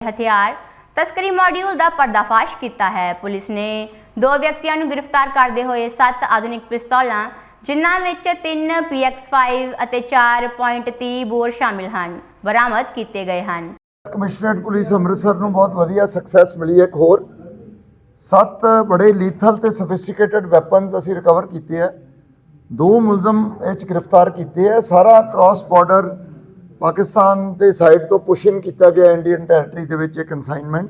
ਹਥਿਆਰ ਤਸਕਰੀ ਮਾਡਿਊਲ ਦਾ ਪਰਦਾਫਾਸ਼ ਕੀਤਾ ਹੈ। ਪੁਲਿਸ ਨੇ ਦੋ ਵਿਅਕਤੀਆਂ ਨੂੰ ਗ੍ਰਿਫਤਾਰ ਕਰਦੇ ਹੋਏ 7 ਆਧੁਨਿਕ ਪਿਸਤੌਲਾਂ, ਜਿਨ੍ਹਾਂ ਵਿੱਚ 3 PX5 ਅਤੇ 4.30 ਬੋਰ ਸ਼ਾਮਿਲ ਹਨ, ਬਰਾਮਦ ਕੀਤੇ ਗਏ ਹਨ। ਕਮਿਸ਼ਨਰੇਟ ਪੁਲਿਸ ਅੰਮ੍ਰਿਤਸਰ ਨੂੰ ਬਹੁਤ ਵਧੀਆ ਸਕਸੈਸ ਮਿਲੀ ਹੈ ਇੱਕ ਹੋਰ। ਸੱਤ ਬੜੇ ਲੀਥਲ ਤੇ ਸੋਫਿਸਟੀਕੇਟਡ ਵੈਪਨਸ ਅਸੀਂ ਰਿਕਵਰ ਕੀਤੇ ਹੈ। ਦੋ ਮੁਲਜ਼ਮ ਇਹ 'ਚ ਗ੍ਰਿਫਤਾਰ ਕੀਤੇ ਹੈ। ਸਾਰਾ ਕ੍ਰਾਸ ਬਾਰਡਰ ਪਾਕਿਸਤਾਨ ਦੇ ਸਾਈਡ ਤੋਂ ਪੁਸ਼ਿੰਗ ਕੀਤਾ ਗਿਆ ਇੰਡੀਅਨ ਟੈਰੀਟਰੀ ਦੇ ਵਿੱਚ ਇਹ ਕਨਸਾਈਨਮੈਂਟ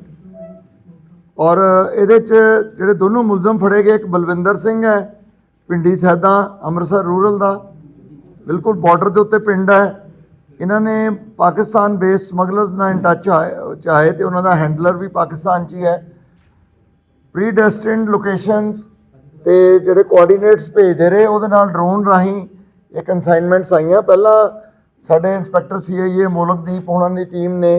ਔਰ ਇਹਦੇ 'ਚ ਜਿਹੜੇ ਦੋਨੋਂ ਮੁਲਜ਼ਮ ਫੜੇ ਗਏ, ਇੱਕ ਬਲਵਿੰਦਰ ਸਿੰਘ ਹੈ, ਪਿੰਡੀ ਸੈਦਾ, ਅੰਮ੍ਰਿਤਸਰ ਰੂਰਲ ਦਾ। ਬਿਲਕੁਲ ਬਾਰਡਰ ਦੇ ਉੱਤੇ ਪਿੰਡ ਹੈ। ਇਹਨਾਂ ਨੇ ਪਾਕਿਸਤਾਨ ਬੇਸ ਸਮਗਲਰਸ ਨਾਲ ਇਨ ਟੱਚ ਚਾਹੇ ਤੇ ਉਹਨਾਂ ਦਾ ਹੈਂਡਲਰ ਵੀ ਪਾਕਿਸਤਾਨ 'ਚ ਹੀ ਹੈ। ਪ੍ਰੀਡੈਸਟਿਨਡ ਲੋਕੇਸ਼ਨਸ ਤੇ ਜਿਹੜੇ ਕੋਆਰਡੀਨੇਟਸ ਭੇਜਦੇ ਰਹੇ, ਉਹਦੇ ਨਾਲ ਡਰੋਨ ਰਾਹੀਂ ਇਹ ਕਨਸਾਈਨਮੈਂਟਸ ਆਈਆਂ। ਪਹਿਲਾਂ ਸਾਡੇ ਇੰਸਪੈਕਟਰ ਸੀਆਈਏ ਮੋਲਕਦੀਪ ਹੋਣਾ ਦੀ ਟੀਮ ਨੇ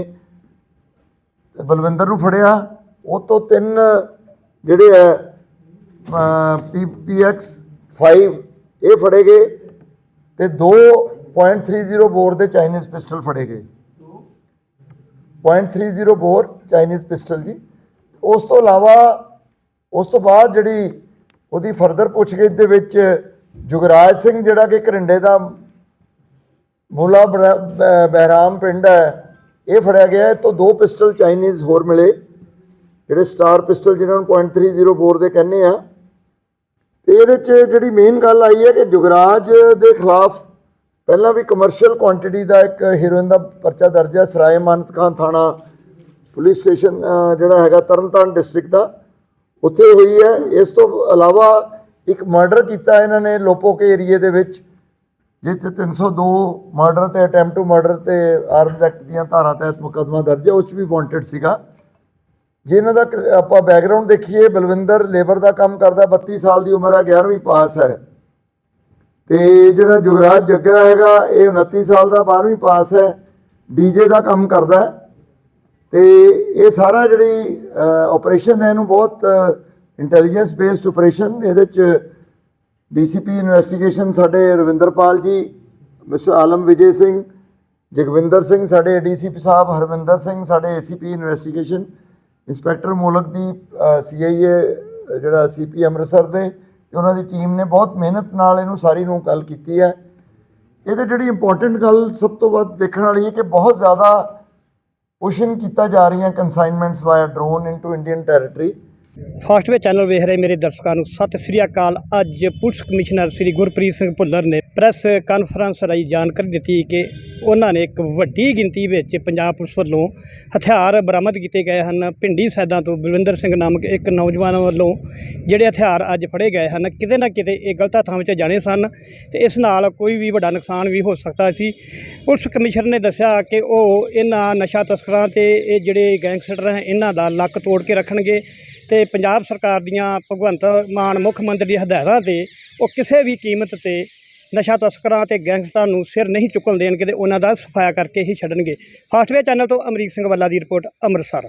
ਬਲਵਿੰਦਰ ਨੂੰ ਫੜਿਆ। ਉਹ ਤੋਂ ਤਿੰਨ ਜਿਹੜੇ ਹੈ ਪੀਐਕਸ 5 ਇਹ ਫੜੇ ਗਏ ਤੇ 2.30 ਬੋਰ ਦੇ ਚਾਈਨੀਜ਼ ਪਿਸਟਲ ਫੜੇ ਗਏ। 0.30 ਬੋਰ ਚਾਈਨੀਜ਼ ਪਿਸਟਲ ਜੀ। ਉਸ ਤੋਂ ਇਲਾਵਾ, ਉਸ ਤੋਂ ਬਾਅਦ ਜਿਹੜੀ ਉਹਦੀ ਫਰਦਰ ਪੁੱਛਗਿੱਛ ਦੇ ਵਿੱਚ ਜੁਗਰਾਜ ਸਿੰਘ ਜਿਹੜਾ ਕਿ ਕਰਿੰਡੇ ਦਾ ਮੂਲਾ ਬਰ- ਬ- ਬਹਿਰਾਮ ਪਿੰਡ ਹੈ। ਇਹ ਫੜਿਆ ਗਿਆ ਇਹ ਤੋਂ ਦੋ ਪਿਸਟਲ ਚਾਈਨੀਜ਼ ਹੋਰ ਮਿਲੇ। ਜਿਹੜੇ ਸਟਾਰ ਪਿਸਟਲ ਜਿਹਨਾਂ ਨੂੰ 0.30 ਬੋਰ ਦੇ ਕਹਿੰਦੇ ਆ। ਤੇ ਇਹਦੇ 'ਚ ਜਿਹੜੀ ਮੇਨ ਗੱਲ ਆਈ ਹੈ ਕਿ ਜੁਗਰਾਜ ਦੇ ਖਿਲਾਫ ਪਹਿਲਾਂ ਵੀ ਕਮਰਸ਼ੀਅਲ ਕੁਆਂਟੀਟੀ ਦਾ ਇੱਕ ਹੀਰੋਇਨ ਦਾ ਪਰਚਾ ਦਰਜ ਹੈ, ਸਰਾਏ ਮਾਨਤ ਖਾਨ ਥਾਣਾ ਪੁਲਿਸ ਸਟੇਸ਼ਨ ਜਿਹੜਾ ਹੈਗਾ ਤਰਨਤਾਰਨ ਡਿਸਟ੍ਰਿਕਟ ਦਾ। ਉੱਥੇ ਹੋਈ ਹੈ। ਇਸ ਤੋਂ ਇਲਾਵਾ ਇੱਕ ਮਰਡਰ ਕੀਤਾ ਇਹਨਾਂ ਨੇ ਲੋਪੋਕੇ ਏਰੀਏ ਦੇ ਵਿੱਚ। ਜਿੱਥੇ 302 ਮਰਡਰ ਤੇ ਅਟੈਂਪਟ ਟੂ ਮਰਡਰ ਤੇ ਆਰਮਸ ਐਕਟ ਦੀਆਂ ਧਾਰਾ ਤਹਿਤ ਮੁਕੱਦਮਾ ਦਰਜ ਹੈ, ਉਸ 'ਚ ਵੀ ਵਾਂਟਡ ਸੀਗਾ। ਜੇ ਇਹਨਾਂ ਦਾ ਆਪਾਂ ਬੈਕਗ੍ਰਾਉਂਡ ਦੇਖੀਏ, ਬਲਵਿੰਦਰ ਲੇਬਰ ਦਾ ਕੰਮ ਕਰਦਾ 32 ਸਾਲ ਦੀ ਉਮਰ ਹੈ 11ਵੀਂ ਪਾਸ ਹੈ। ਤੇ ਜਿਹੜਾ ਜੁਗਰਾਜ ਜੱਗਾ ਹੈਗਾ, ਇਹ 29 ਸਾਲ ਦਾ 12ਵੀਂ ਪਾਸ ਹੈ ਡੀਜੇ ਦਾ ਕੰਮ ਕਰਦਾ ਹੈ। ਤੇ ਇਹ ਸਾਰਾ ਜਿਹੜੀ ਆਪਰੇਸ਼ਨ ਹੈ, ਇਹਨੂੰ ਬਹੁਤ ਇੰਟੈਲੀਜੈਂਸ ਬੇਸਡ ਆਪਰੇਸ਼ਨ ਇਹਦੇ ਚ ਡੀਸੀਪੀ ਇਨਵੈਸਟੀਗੇਸ਼ਨ ਸਾਡੇ ਰਵਿੰਦਰਪਾਲ ਜੀ, ਮਿਸਟਰ ਆਲਮ ਵਿਜੇ ਸਿੰਘ, ਜਗਵਿੰਦਰ ਸਿੰਘ ਸਾਡੇ ਡੀਸੀਪੀ ਸਾਹਿਬ, ਹਰਵਿੰਦਰ ਸਿੰਘ ਸਾਡੇ ACP investigation, inspector Molakdeep CIA, ਜਿਹੜਾ ਸੀਪੀ ਅੰਮ੍ਰਿਤਸਰ ਦੇ, ਤੇ ਉਹਨਾਂ ਦੀ ਟੀਮ ਨੇ ਬਹੁਤ ਮਿਹਨਤ ਨਾਲ ਇਹਨੂੰ ਸਾਰੀ ਨੂੰ ਗੱਲ ਕੀਤੀ ਹੈ। ਇਹਦੇ ਜਿਹੜੀ ਇੰਪੋਰਟੈਂਟ ਗੱਲ ਸਭ ਤੋਂ ਵੱਧ ਦੇਖਣ ਵਾਲੀ ਹੈ ਕਿ ਬਹੁਤ ਜ਼ਿਆਦਾ ਪੁਸ਼ਿੰਗ ਕੀਤਾ ਜਾ ਰਹੀਆਂ consignments via drone into Indian territory Fastway channel ਵੇਖ ਰਹੇ ਮੇਰੇ ਦਰਸ਼ਕਾਂ ਨੂੰ, ਸਤਿ ਸ੍ਰੀ ਅਕਾਲ। ਅੱਜ ਪੁਲਿਸ ਕਮਿਸ਼ਨਰ ਸ੍ਰੀ ਗੁਰਪ੍ਰੀਤ ਸਿੰਘ ਭੁੱਲਰ ਨੇ ਪ੍ਰੈਸ ਕਾਨਫਰੰਸ ਰਾਹੀਂ ਜਾਣਕਾਰੀ ਦਿੱਤੀ ਕਿ ਉਹਨਾਂ ਨੇ ਇੱਕ ਵੱਡੀ ਗਿਣਤੀ ਵਿੱਚ ਪੰਜਾਬ ਪੁਲਿਸ ਵੱਲੋਂ ਹਥਿਆਰ ਬਰਾਮਦ ਕੀਤੇ ਗਏ ਹਨ। ਪਿੰਡੀ ਸੈਦਾਂ ਤੋਂ ਬਲਵਿੰਦਰ ਸਿੰਘ ਨਾਮਕ ਇੱਕ ਨੌਜਵਾਨ ਵੱਲੋਂ ਜਿਹੜੇ ਹਥਿਆਰ ਅੱਜ ਫੜੇ ਗਏ ਹਨ, ਕਿਤੇ ਨਾ ਕਿਤੇ ਇਹ ਗਲਤ ਥਾਂ ਵਿੱਚ ਜਾਣੇ ਸਨ ਤੇ ਇਸ ਨਾਲ ਕੋਈ ਵੀ ਵੱਡਾ ਨੁਕਸਾਨ ਵੀ ਹੋ ਸਕਦਾ ਸੀ। ਪੁਲਿਸ ਕਮਿਸ਼ਨਰ ਨੇ ਦੱਸਿਆ ਕਿ ਉਹ ਇਹਨਾਂ ਨਸ਼ਾ ਤਸਕਰਾਂ ਤੇ ਇਹ ਜਿਹੜੇ ਗੈਂਗਸਟਰ ਹੈ, ਇਹਨਾਂ ਦਾ ਲੱਕ ਤੋੜ ਕੇ ਰੱਖਣਗੇ ਤੇ ਪੰਜਾਬ ਸਰਕਾਰ ਦੀਆਂ ਭਗਵੰਤ ਮਾਨ ਮੁੱਖ ਮੰਤਰੀ ਦੀ ਹਦਾਇਤਾਂ ਤੇ ਉਹ ਕਿਸੇ ਵੀ ਕੀਮਤ ਤੇ ਨਸ਼ਾ ਤਸਕਰਾਂ ਤੇ ਗੈਂਗਸਟਰਾਂ ਨੂੰ ਸਿਰ ਨਹੀਂ ਚੁੱਕਣ ਦੇਣਗੇ ਤੇ ਉਹਨਾਂ ਦਾ ਸਫਾਇਆ ਕਰਕੇ ਹੀ ਛੱਡਣਗੇ। ਫਾਸਟਵੇ ਚੈਨਲ ਤੋਂ ਅਮਰੀਕ ਸਿੰਘ ਵੱਲਾ ਦੀ ਰਿਪੋਰਟ, ਅੰਮ੍ਰਿਤਸਰ।